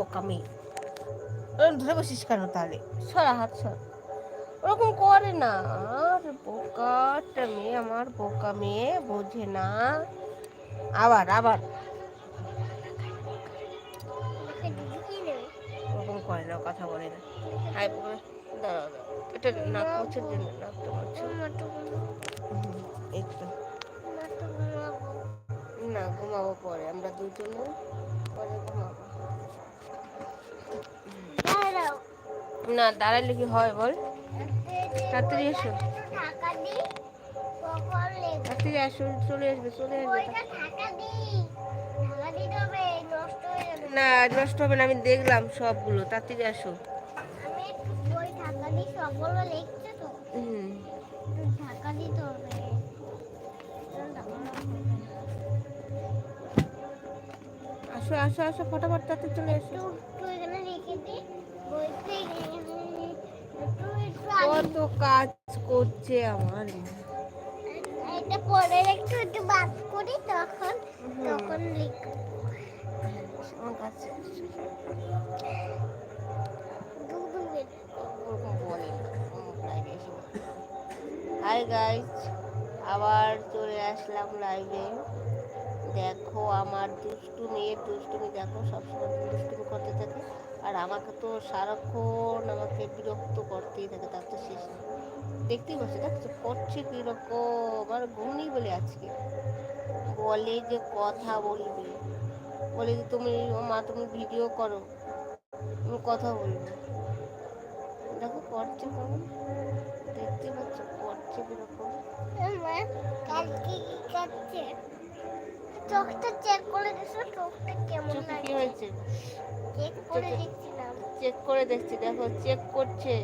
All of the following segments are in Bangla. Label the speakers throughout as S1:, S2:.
S1: বোকা মেয়ে ওরকম ধরে বসিস কেন তাহলে? সরা হাত সর। ওরকম করে না। আর বোকাটা মেয়ে আমার বোকা মেয়ে বোঝে না। আবার আবার। ওরকম করে না কথা বলে না। দাঁড়াও দাঁড়াও। এটা নাক মোছার জন্য না ঘুমাবো পরে। আমরা দুজনে পরে ঘুমাবো। না, দাঁড়ালে কি হয় বল? তাড়াতাড়ি এসো। তাড়াতাড়ি আসো, চলে আসবে চলে আসবে। না, নষ্ট হবে না, আমি দেখলাম সবগুলো, তাড়াতাড়ি আসো। আসো আসো আসো, ফটাফট, তাড়াতাড়ি চলে
S2: একটু এখানে রেখে দিই বইতে
S1: কত কাজ করছে আমার।
S2: এটা পরে একটু একটু বাদ করি তখন তখন লিখব।
S1: আমার কাছে হাই গাইজ আবার চলে আসলাম লাইভে দেখো আমার দুষ্টু মেয়ের দুষ্টুমি, দেখো সবসময় দুষ্টুমি করতে থাকে। আর আমাকে তো সারাক্ষণ আমাকে বিরক্ত করতেই থাকে, তার তো শেষ নেই। দেখতেই পাচ্ছি দেখছ করছে কীরকম। আর ঘুম নেই বলে আজকে। বলে যে কথা বলবে। বলে যে তুমি, ও মা তুমি ভিডিও করো। তুমি কথা বলবে। দেখো করছে কেমন। দেখতে পাচ্ছ, করছে কীরকম।
S2: কালকে কি করছে? চোখটা চেক করে দিছো চোখটা কেমন
S1: চোখে কি হয়েছে?
S2: চেক করে দেখছিলাম।
S1: চেক করে দেখছি দেখো চেক করছে।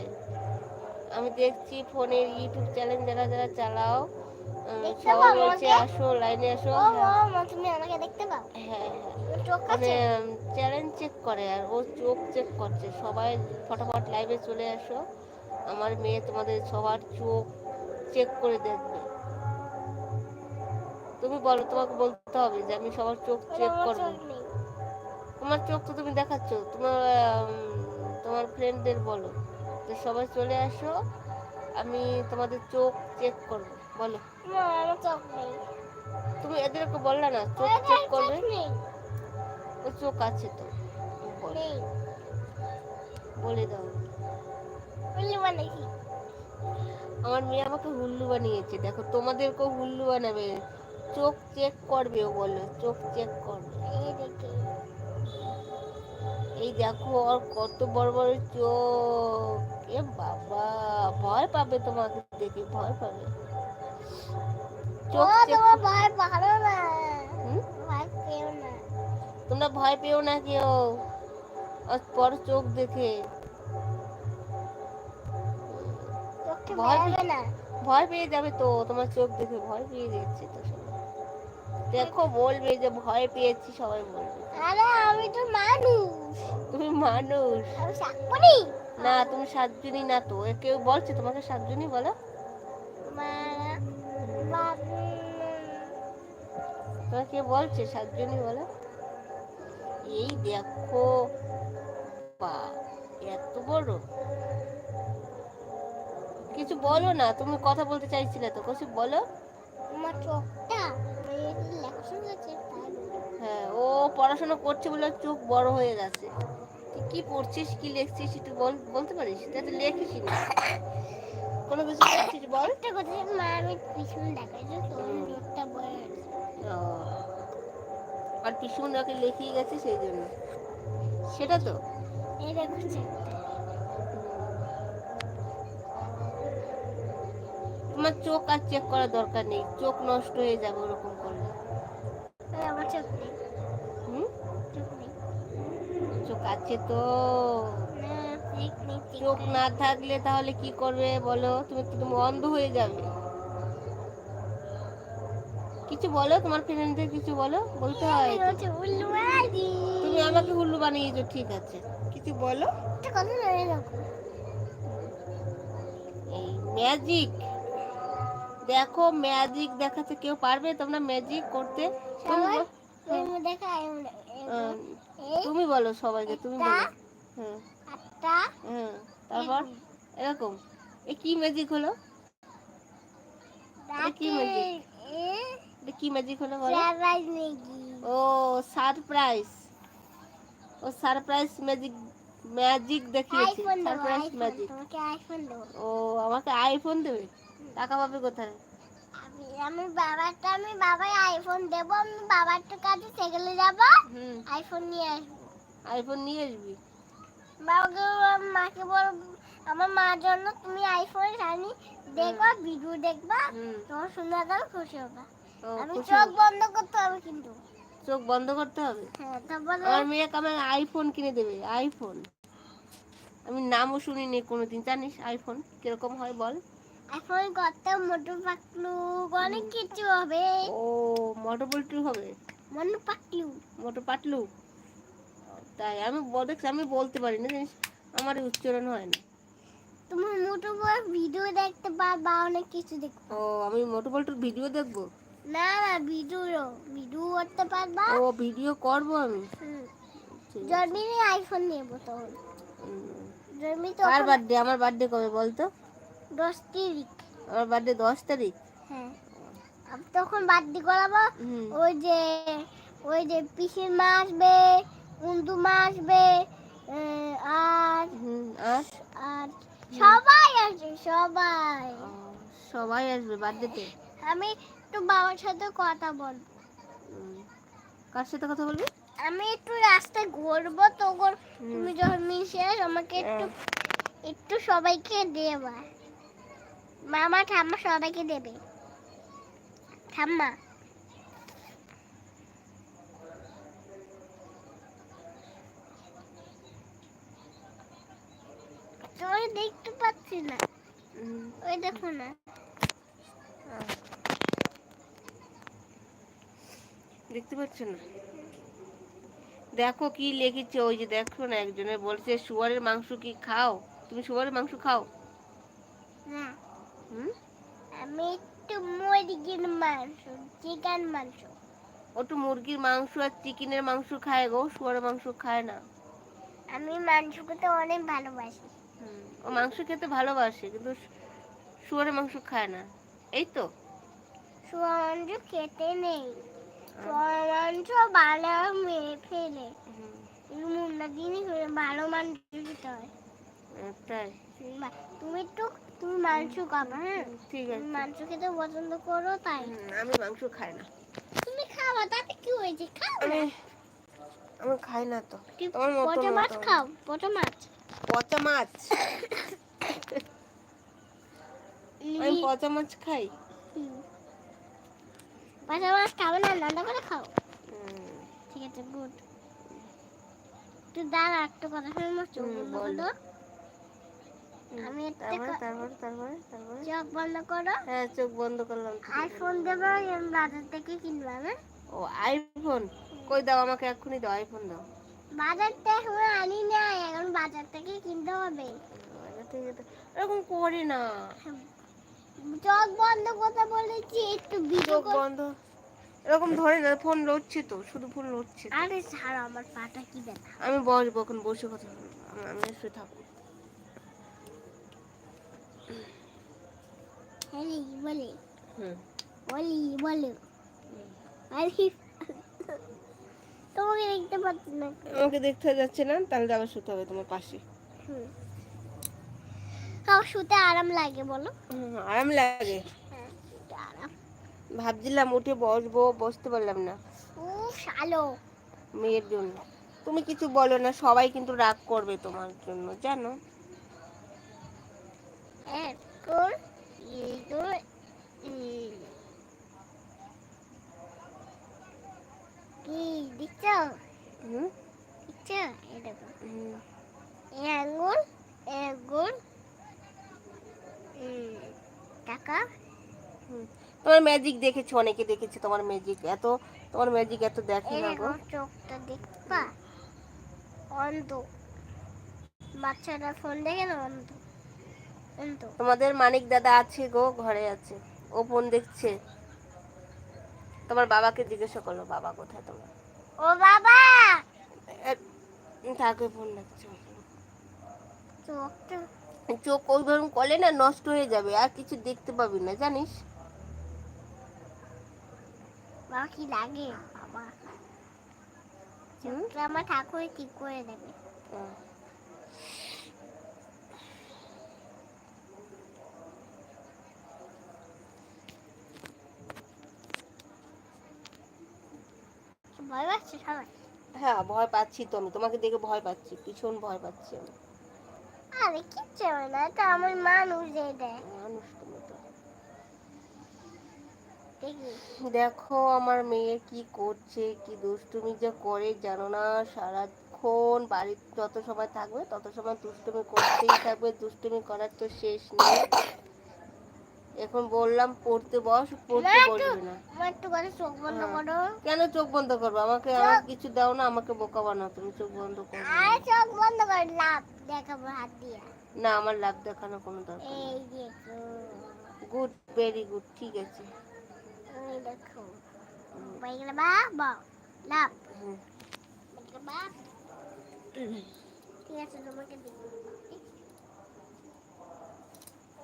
S1: আমি দেখছি ফোনের ইউটিউব চ্যানেল যারা যারা চালাও সবাই বলছে আসো লাইনে আসো। হ্যাঁ।
S2: তুমি আমাকে দেখতে পাও?
S1: হ্যাঁ হ্যাঁ। মানে চ্যালেঞ্জ চেক করে আর ও চোখ চেক করছে। সবাই ফটাফট লাইভে চলে আসো। আমার মেয়ে তোমাদের সবার চোখ চেক করে দেখবে। তুমি বলো তোমাকে বলতে হবে যে আমি সবার চোখ চেক করব। তোমার চোখ তো তুমি দেখাচ্ছ তোমার তোমার ফ্রেন্ডদের বলো। যে সবাই চলে আসো আমি তোমাদের চোখ চেক করব বলো। তুমি এদেরকে বললা না চোখ চেক করবে? ও চোখ আছে তো বলে। দাও। আমার মেয়ে আমাকে হুল্লু বানিয়েছে দেখো তোমাদেরকেও হুল্লু বানাবে। চোখ চেক করবে ও বলো চোখ চেক করবে।
S2: এই দেখে।
S1: এই দেখো ওর কত বড় বড় চোখ। এ বাবা ভয় পাবে তোমাকে দেখে ভয় পাবে।
S2: তোমার ভয় ভালো না। ভয় পেও না।
S1: তোমরা ভয় পেও না কেউ। বড় চোখ দেখে। ভয় ভয় পেয়ে যাবে তো তোমার চোখ দেখে ভয় পেয়ে যাচ্ছে তো দেখো বলবে যে ভয় পেয়েছি সবাই বলবে।
S2: আরে আমি তো মানুষ।
S1: তুমি মানুষ।
S2: আমি
S1: না তুমি সাতজনই না তো কেউ বলছে তোমাকে সাতজনই বলো। তোমাকে কে বলছে সাতজনই বলো। এই দেখো বা এত বড়। কিছু বলো না তুমি কথা বলতে চাইছিলে তো কিছু বলো।
S2: আমার চোখটা
S1: হ্যাঁ ও পড়াশোনা করছে বলে চোখ বড় হয়ে গেছে। কি পড়ছিস কি লিখছিস একটু বল বলতে পারিস? তুই তো লেখিস না কোনো কিছু লিখছিস বল।
S2: একটা কথা মা আমি পিছনে দেখাই যে তোর চোখটা বড়
S1: ও, আর পিছন ওকে লেখিয়ে গেছে সেই জন্য। সেটা তো?
S2: এই দেখো
S1: তোমার চোখ আর চেক করার দরকার নেই। চোখ নষ্ট হয়ে যাবে ওরকম করলে।
S2: আমার চোখ নেই।
S1: হুম?
S2: চোখ নেই।
S1: চোখ আছে তো। চোখ না থাকলে তাহলে কি করবে বলো? তুমি তো তুমি অন্ধ হয়ে যাবে। কিছু বলো তোমার ফ্রেন্ডদের কিছু বলো? বলতে হয়
S2: বাড়ি।
S1: তুমি আমাকে হুল্লু বানিয়েছো ঠিক আছে। কিছু বলো?
S2: কথা
S1: এই ম্যাজিক দেখো ম্যাজিক দেখাতে কেউ পারবে? তোমরা ম্যাজিক করতে তুমি বল- সবাইকে তুমি বলো। হ্যাঁ। হ্যাঁ তারপর এরকম। এ কি ম্যাজিক হলো? কি? এটা কি ম্যাজিক হলো বলো? ও সারপ্রাইজ ও সারপ্রাইজ ম্যাজিক ম্যাজিক দেখিয়েছে। সারপ্রাইজ ম্যাজিক ও আমাকে আইফোন দেবে? টাকা পাবে কোথায়?
S2: আমি আমি বাবারটা আমি বাবাই আইফোন দেবো আমি বাবারটা কাছে সেগেলে যাব আইফোন নিয়ে আসব।
S1: আইফোন নিয়ে আসবি?
S2: বাবাকে মাকে বল আমার মার জন্য তুমি আইফোন আনি দেখবা ভিডিও দেখবা তোমার সুন্দর করে খুশি হবে। আমি চোখ বন্ধ করতে হবে কিন্তু।
S1: চোখ বন্ধ করতে হবে?
S2: হ্যাঁ তারপরে
S1: আমার মেয়েকে আমার আইফোন কিনে দেবে আইফোন আমি নামও শুনিনি কোনোদিন জানিস আইফোন কীরকম হয় বল?
S2: আইফোন করতে মোটু পাকলু অনেক কিছু হবে।
S1: ও মোটর পল্টু হবে?
S2: মনু পাকলু।
S1: মোটর পাটলু তাই আমি আমি বলতে পারি না জানিস আমার উচ্চারণ হয় না।
S2: তুমি মোটু বড় ভিডিও দেখতে পারবা অনেক কিছু দেখতে
S1: ও আমি মোটর ভিডিও দেখব?
S2: না না ভিডিও ভিডিও করতে পারবা?
S1: ও ভিডিও করব আমি?
S2: জন্মিনে আইফোন নেব তখন। জন্মি
S1: কার
S2: তখন
S1: বার্থডে আমার বার্থডে কবে বলতো?
S2: দশ তারিখ।
S1: আমার বার্থডে দশ তারিখ?
S2: হ্যাঁ। আমি তখন বার্থডে করাবো। ওই যে ওই যে পিসির মা আসবে উন্দু মা আসবে আর
S1: আর?
S2: আর সবাই আসবে সবাই।
S1: সবাই আসবে বার্থডেতে?
S2: আমি একটু বাবার সাথে কথা বলব।
S1: কার সাথে কথা বলবি?
S2: আমি একটু রাস্তায় ঘুরবো তখন। তুমি যখন মিশে আমাকে একটু
S1: হ্যাঁ।
S2: একটু সবাইকে দেবা। মামা ঠাম্মা সবাইকে দেবে। ঠাম্মা। দেখতে পাচ্ছি না। ওই দেখো না।
S1: দেখতে পাচ্ছ না? দেখো কি লিখেছে ওই যে দেখো না একজনে বলছে শুয়ারের মাংস কি খাও? তুমি শুয়ারের মাংস খাও?
S2: না। আমি একটু মুরগির মাংস চিকেন মাংস।
S1: ও তো মুরগির মাংস আর চিকেনের মাংস খায় গো শুয়ারের মাংস খায় না।
S2: আমি মাংস খেতে অনেক ভালোবাসি।
S1: ও মাংস খেতে ভালোবাসে কিন্তু শুয়ারের মাংস খায় না। এই তো।
S2: সোয়া মাংস খেতে নেই। সোয়া মাংস ভালো মেরে ফেলে।
S1: হুম,
S2: মুন্ডা দিনই ভালো মাংস খেতে হয়।
S1: তাই
S2: তুমি একটু তুমি মাংস খাবা হ্যাঁ?
S1: ঠিক আছে।
S2: মাংস খেতে পছন্দ করো তাই।
S1: আমি মাংস খাই না।
S2: তুমি খাওয়া তাতে কি হয়েছে? খাও
S1: আমি আমি খাই না তো। তোমার মতো
S2: পচা মাছ খাও? পচা মাছ?
S1: পচা মাছ। আমি পচা মাছ খাই।
S2: পচা মাছ খাবে না রান্না করে খাও। ঠিক আছে গুড। তুই দাঁড়া একটা কথা শুনব চোখ বন্ধ আমি একটা
S1: তারপরে
S2: ক-
S1: তারপরে তারপরে তারপরে।
S2: চোখ বন্ধ করো।
S1: হ্যাঁ চোখ বন্ধ করলাম।
S2: আইফোন দেবো বাজার থেকে
S1: ও আইফোন কই দাও আমাকে এক্ষুনি দাও আইফোন দাও।
S2: বাজার থেকে আনি না এখন বাজার থেকে কিনতে হবে।
S1: এরকম করি না।
S2: চোখ বন্ধ করতে বলেছি একটু ভিডিও
S1: চোখ বন্ধ। এরকম ধরে না ফোন লড়ছে তো শুধু ফোন লড়ছে
S2: আরে ছাড়ো আমার পাটা কি ব্যথা।
S1: আমি বসবো এখন বসে কথা আমি শুয়ে থাকব।
S2: বলি
S1: হুম
S2: বলি বলো আরে তোমাকে দেখতে পাচ্ছি না।
S1: আমাকে দেখতে যাচ্ছে না তাহলে আবার শুতে হবে তোমার পাশে।
S2: হুম। তাও শুতে আরাম লাগে বলো।
S1: আরাম লাগে।
S2: হ্যাঁ
S1: ভাবছিলাম উঠে বসবো বসতে পারলাম না।
S2: উফ শালো
S1: মেয়ের জন্য। তুমি কিছু বলো না সবাই কিন্তু রাগ করবে তোমার জন্য জানো?
S2: এখন উম, কি দিচ্ছ দিচ্ছ এই এই আঙ্গুল এই আঙ্গুল টাকা
S1: তোমার ম্যাজিক দেখেছি অনেকে দেখেছে তোমার ম্যাজিক এত তোমার ম্যাজিক এত দেখে না গো।
S2: চোখটা দেখবা? অন্ধ। বাচ্চাটা ফোন দেখে না অন্ধ?
S1: তোমাদের মানিক দাদা আছে গো ঘরে আছে। ও ফোন দেখছে। তোমার বাবাকে জিজ্ঞাসা করল বাবা কোথায় তোমার?
S2: ও বাবা!
S1: তাকে ফোন
S2: চোখটা
S1: চোখ ওইভাবে করলে না নষ্ট হয়ে যাবে আর কিছু দেখতে পাবি না জানিস?
S2: বাবা কি লাগে? বাবা। আমার ঠাকুর ঠিক করে দেবে। ভয় পাচ্ছে সবাই
S1: হ্যাঁ ভয় পাচ্ছি তো আমি। তোমাকে দেখে ভয় পাচ্ছি। ভীষণ ভয় পাচ্ছি আমি।
S2: আরে কিচ্ছু হবে না। তো আমার মানুষ দেয়
S1: মানুষ তুমি তো।
S2: দেখো
S1: আমার মেয়ে কি করছে কি দুষ্টুমি যে করে জানো না? সারাক্ষণ বাড়ির যত সময় থাকবে তত সময় দুষ্টুমি করতেই থাকবে। দুষ্টুমি করার তো শেষ নেই। এখন বললাম পড়তে বস পড়তে
S2: একটু-
S1: না।
S2: আমার একটু করে চোখ বন্ধ
S1: হ্যাঁ।
S2: করো।
S1: কেন চোখ বন্ধ করব? আমাকে আমার কিছু দাও না আমাকে বোকা বানাও তুমি চোখ বন্ধ করো।
S2: চোখ বন্ধ করে লাভ দেখাবো হাত দিয়ে।
S1: না আমার লাভ দেখানো কোনো দরকার গুড ভেরি গুড ঠিক আছে।
S2: দেখো। বাবা লাভ বাপ ঠিক আছে তোমাকে দিব দুধ আমার তো দিল না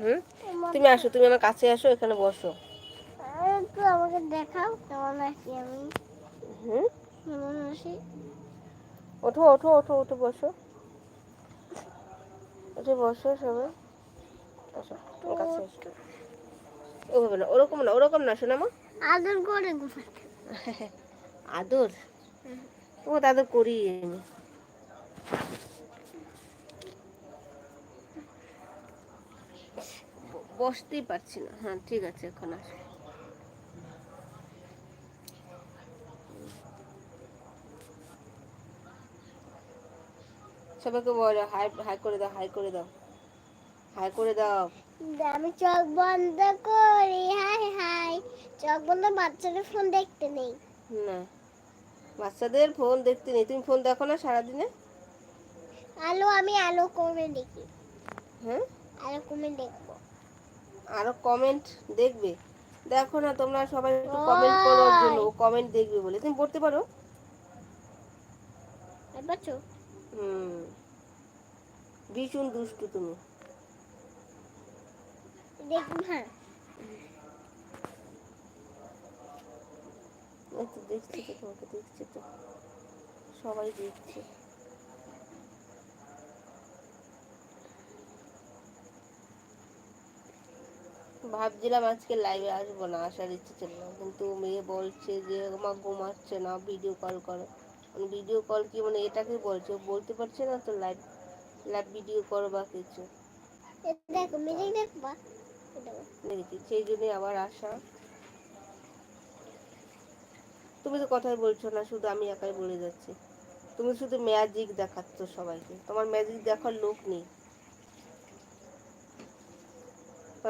S1: হুম? তুমি আসো তুমি আমার কাছে আসো এখানে বসো।
S2: একটু আমাকে দেখাও কেমন আছি আমি?
S1: হুম?
S2: কেমন আছি?
S1: ওঠো ওঠো ওঠো ওঠো বসো। উঠে বসো সবাই। আসো কাছে আসো। ওভাবে না ওরকম না ওরকম না শোনা মা
S2: আদর করে ঘুমাতে
S1: আদর? ও আদর করি আমি। বসতেই পারছি না। হ্যাঁ ঠিক আছে এখন আসো। সবাইকে বলো হাই হাই করে দাও হাই করে দাও। হাই করে দাও।
S2: আমি চোখ বন্ধ করি হাই হাই। চোখ বন্ধ বাচ্চাদের ফোন দেখতে নেই।
S1: না। বাচ্চাদের ফোন দেখতে নেই। তুমি ফোন দেখো না সারাদিনে?
S2: আলো আমি আলো কমে দেখি।
S1: হ্যাঁ?
S2: আলো কমে দেখব।
S1: আরও কমেন্ট দেখবে। দেখো না তোমরা সবাই একটু কমেন্ট করো ওর জন্য ও কমেন্ট দেখবে বলে। তুমি পড়তে পারো?
S2: বাচ্চো
S1: হুম। ভীষণ দুষ্টু তুমি।
S2: হ্যাঁ।
S1: দেখছি তো তোমাকে দেখছি তো। সবাই দেখছে। ভাবছিলাম আজকে লাইভে আসব না আসার ইচ্ছে ছিল না। কিন্তু মেয়ে বলছে যে মা ঘুমাচ্ছে না ভিডিও কল করো। ভিডিও কল কি মানে এটাকে বলছে। বলতে পারছে না তো লাইভ লাইভ ভিডিও করো বা কিছু।
S2: দেখো মেরে দেখবা।
S1: দেখেছি সেই জন্যই আবার আসা। তুমি তো কথাই বলছো না শুধু আমি একাই বলে যাচ্ছি। তুমি শুধু ম্যাজিক দেখাচ্ছ সবাইকে। তোমার ম্যাজিক দেখার লোক নেই।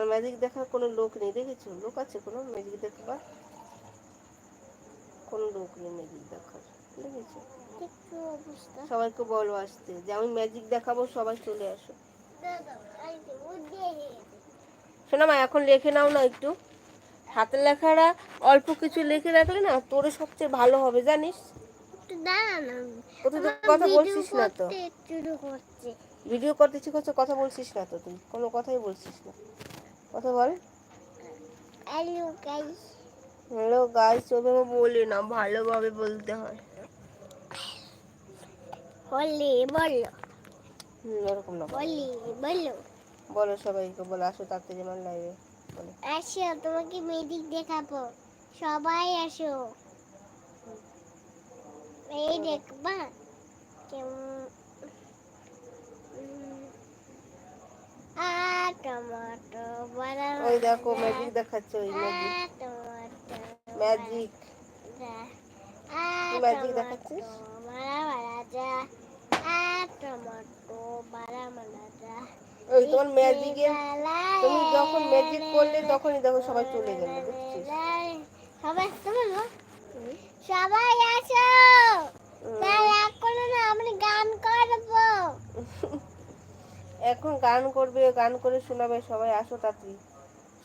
S1: তোমার ম্যাজিক দেখার কোনো লোক নেই দেখেছ? লোক আছে কোনো? ম্যাজিক দেখবার? কোনো লোক নেই ম্যাজিক দেখার দেখেছ? সবাইকে বলো আসতে যে আমি ম্যাজিক দেখাবো সবাই চলে আসো। শোনা মা এখন লিখে নাও না একটু। হাতের লেখারা অল্প কিছু লিখে রাখলে না তোর সবচেয়ে ভালো হবে জানিস? কথা বলছিস না তো। ভিডিও করতে কথা বলছিস না তো তুই। কোনো কথাই বলছিস না। কথা বল।
S2: হ্যালো গাইস
S1: হ্যালো গাইস ওইভাবে বলি না ভালোভাবে বলতে হয়।
S2: বলল
S1: হুম ওরকম না। বল।
S2: বললি বলল
S1: বলো সবাইকে বলো আসো তাড়াতাড়ি আমার লাইভে বলো।
S2: আসো তোমাকে মেদিক দেখাবো। সবাই আসো। এই দেখবা কেমন উম, আ টমাটো বড়
S1: ওই দেখো ম্যাজিক দেখাচ্ছে ওই ম্যাজিক ম্যাজিক ম্যাজিক দেখাচ্ছিস? ওই তোমার ম্যাজিকে তুমি যখন ম্যাজিক করলে তখনই দেখো সবাই চলে গেল বুঝছিস?
S2: সবাই সবাই আসো! তাই রাগ করো না আমরা গান করব।
S1: এখন গান করবে গান করে শোনাবে সবাই আসো তাড়াতাড়ি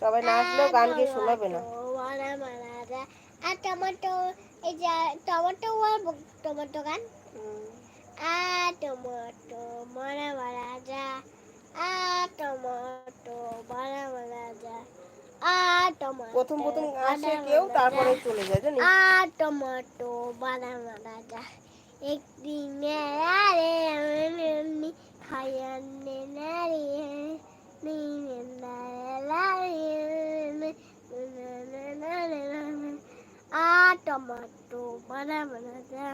S1: সবাই না আসলেও গান গিয়ে শোনাবে না
S2: মারা মারা আর টমেটো এই যে টমেটো আর টমেটো গান। আ টমেটো বড়া বড়া যা আ টমেটো বড়া বড়া যা আ টমেটো
S1: প্রথম প্রথম আসে কেউ তারপরে চলে যায় জানিস
S2: আ টমেটো বড়া বড়া যা একদিন আরে আ টমেটো বড়া বড়া যা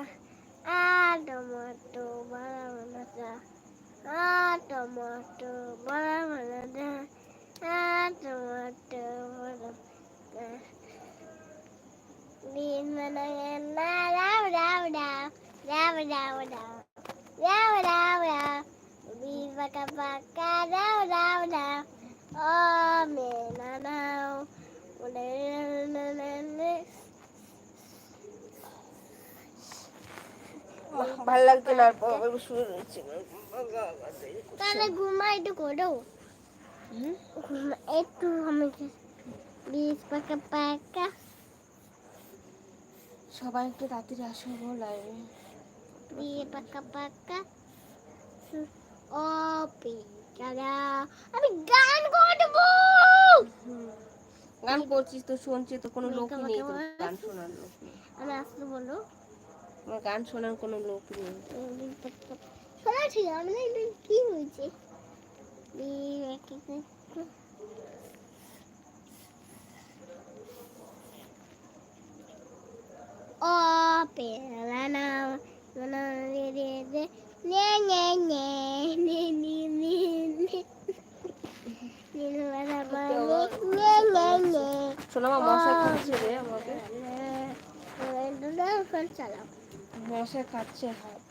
S2: আ টমেটো বড়া বড়া যা আ টমেটো বড়া বড়া যা আ টমেটো বড়া যা Bin menangan raw raw raw raw raw raw raw raw raw Bin baka baka raw raw
S1: ভালো লাগছে না
S2: তাহলে ঘুমা একটু করো। একটু আমাকে বিশ পাকা পাকা।
S1: সবাই একটু রাত্রিরে আসো লাইভে
S2: বিয়ে পাকা পাকা। ও পিকারা আমি গান করব।
S1: গান করছিস তো শুনছি তো কোনো লোকই নেই তো গান শোনার লোক
S2: আমি আসতে বলো।
S1: আমার গান শোনার কোনো লোক নেই
S2: শোনা ঠিক আমি কি হয়েছে ও
S1: শোনা রে আমাকে
S2: চালাও
S1: বসে খাচ্ছে হাত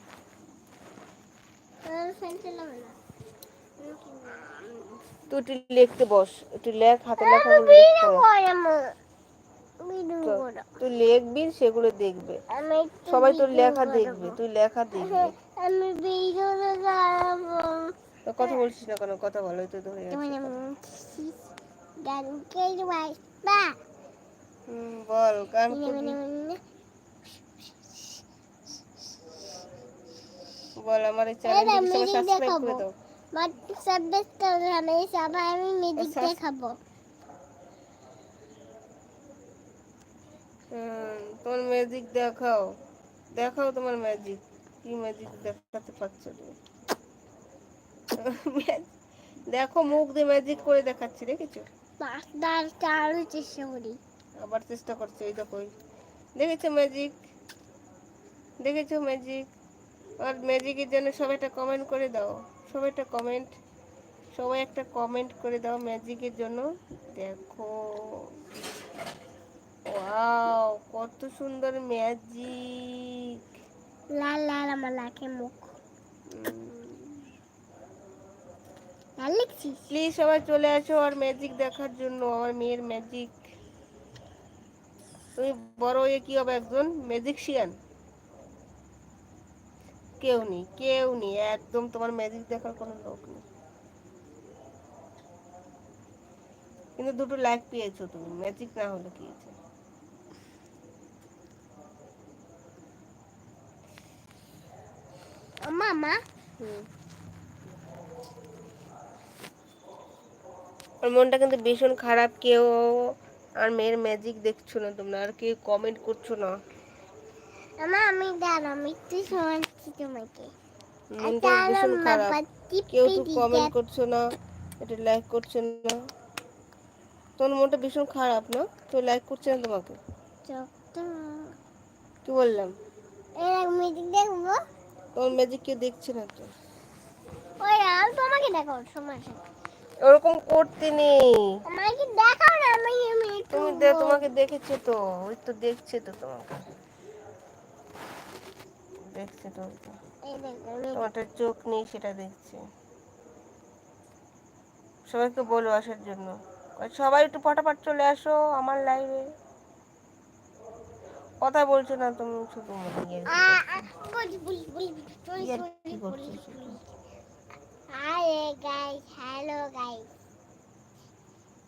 S1: তুই তুই লিখতে বস তুই লেখ হাতে
S2: লেখা
S1: তুই লিখবি সেগুলো দেখবে। সবাই তোর লেখা দেখবে তুই লেখা দেখবে।
S2: আমি
S1: তো কথা বলছিস না কেন? কথা বলো তো ধরে
S2: গান
S1: বল গান বল আমার এই
S2: এই
S1: চ্যানেলটি সবাই সাবস্ক্রাইব করে দাও।
S2: সাবস্ক্রাইব করে আমি সবাই আমি মিউজিক
S1: আচ্ছা।
S2: দেখাবো।
S1: তোমার ম্যাজিক দেখাও। দেখাও তোমার ম্যাজিক কি ম্যাজিক দেখাতে পারছ তুমি? দেখো মুখ দিয়ে ম্যাজিক করে দেখাচ্ছি দেখেছ
S2: চালু চেষ্টা করি।
S1: আবার চেষ্টা করছে এই দেখো। দেখেছ ম্যাজিক দেখেছ ম্যাজিক আর ম্যাজিকের জন্য সবাই একটা কমেন্ট করে দাও। সবাই একটা কমেন্ট সবাই একটা কমেন্ট করে দাও ম্যাজিকের জন্য। দেখো। ওয়াও কত সুন্দর ম্যাজিক
S2: লাল লাল আমার লাখে মুখ। লাল লিখছিস?
S1: প্লিজ সবাই চলে আসো আর ম্যাজিক দেখার জন্য আমার মেয়ের ম্যাজিক তুমি বড় হয়ে কি হবে একজন? ম্যাজিকশিয়ান কেউ নেই কেউ নেই একদম তোমার ম্যাজিক দেখার কোনো লোক নেই। কিন্তু দুটো লাইক পেয়েছ তুমি ম্যাজিক না হলে কি হয়েছে
S2: মামা।
S1: ওর মনটা কিন্তু ভীষণ খারাপ কেউ আর মেয়ের ম্যাজিক দেখছ না তোমরা আর কেউ কমেন্ট করছ না।
S2: আমি দাঁড় আমি একটু শোনাচ্ছি তোমাকে
S1: মনটা ভীষণ খারাপ। কেউ তো কমেন্ট করছ না এটা লাইক করছ না। তোমার মনটা ভীষণ খারাপ না? তো লাইক করছে না তোমাকে? কি বললাম?
S2: মিউজিক দেখব।
S1: তোমার ম্যাজিক কেউ দেখছে না তো।
S2: ওই আমি তোমাকে দেখাও
S1: ওরকম করতে নেই।
S2: আমাকে দেখাও না আমি আমি
S1: তুমি তোমাকে দেখেছে তো ওই তো দেখছে তো তোমাকে। দেখছে
S2: তোমাকে
S1: তোমারটা চোখ নেই সেটা দেখছে। সবাইকে বলো আসার জন্য। সবাই একটু ফটাফট চলে আসো আমার লাইভে কথা বলছো না তুমি শুধু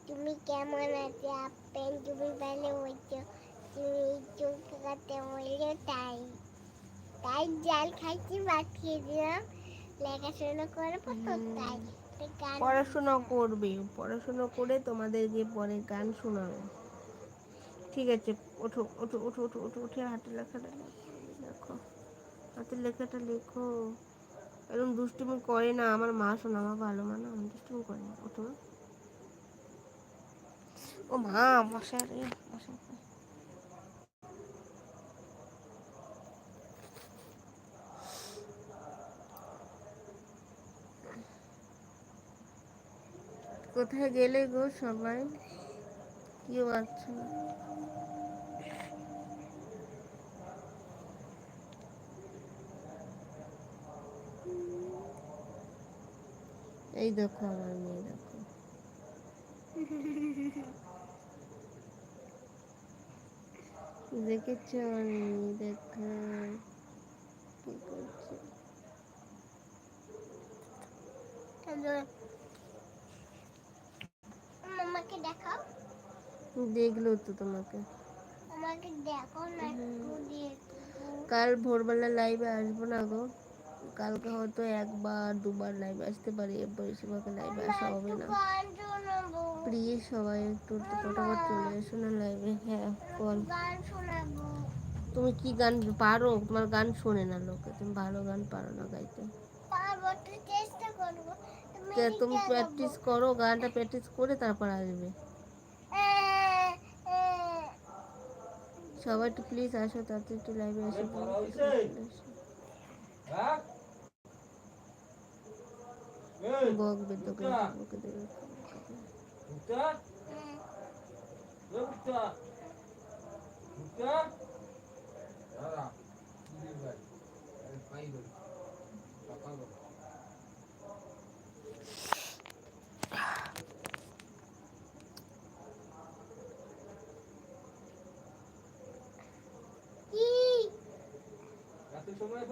S2: তুমি কেমন আছো? আপেন তুমি ভালো হয়েছো তুমি তাই। তাই জাল খাইছি পাঠিয়ে দিলাম। লেখাশোনা করব তো তাই
S1: পড়াশোনা করবে পড়াশোনা করে তোমাদের তোমাদেরকে পরে গান শোনাবে। ঠিক আছে ওঠো ওঠো ওঠো ওঠো ওঠো উঠে হাতের লেখাটা লেখো। হাতের লেখাটা লেখো। এরকম দুষ্টুমি করে না আমার মা শোনা আমার ভালো মা না আমার দুষ্টুমি করে না। ওঠো। ও মা মশারে মশা কোথায় গেলে গো সবাই? কেউ আছে এই দেখো আমার মেয়ে, দেখো। দেখেছ আমার মেয়ে, দেখো। কি করছে?
S2: আমাকে দেখাও।
S1: দেখল তো তোমাকে।
S2: আমাকে দেখো না একটু দিয়ে
S1: কাল ভোরবেলা লাইভে আসব না গো। কালকে হয়তো একবার দুবার লাইভে আসতে পারি। এরপর সেভাবে লাইভে আসা হবে না। প্লিজ সবাই একটু ফটাফট চলে এসো না লাইভে হ্যাঁ বল তুমি কি গান পারো? তোমার গান শোনে না লোকে। তুমি ভালো গান পারো না গাইতে।
S2: পারব চেষ্টা করব তুমি
S1: প্র্যাকটিস করো, গানটা প্র্যাকটিস করে তারপর আসবে। সবাই একটু প্লিজ আসো তাতে একটু লাইভে এসে বকবে তোকে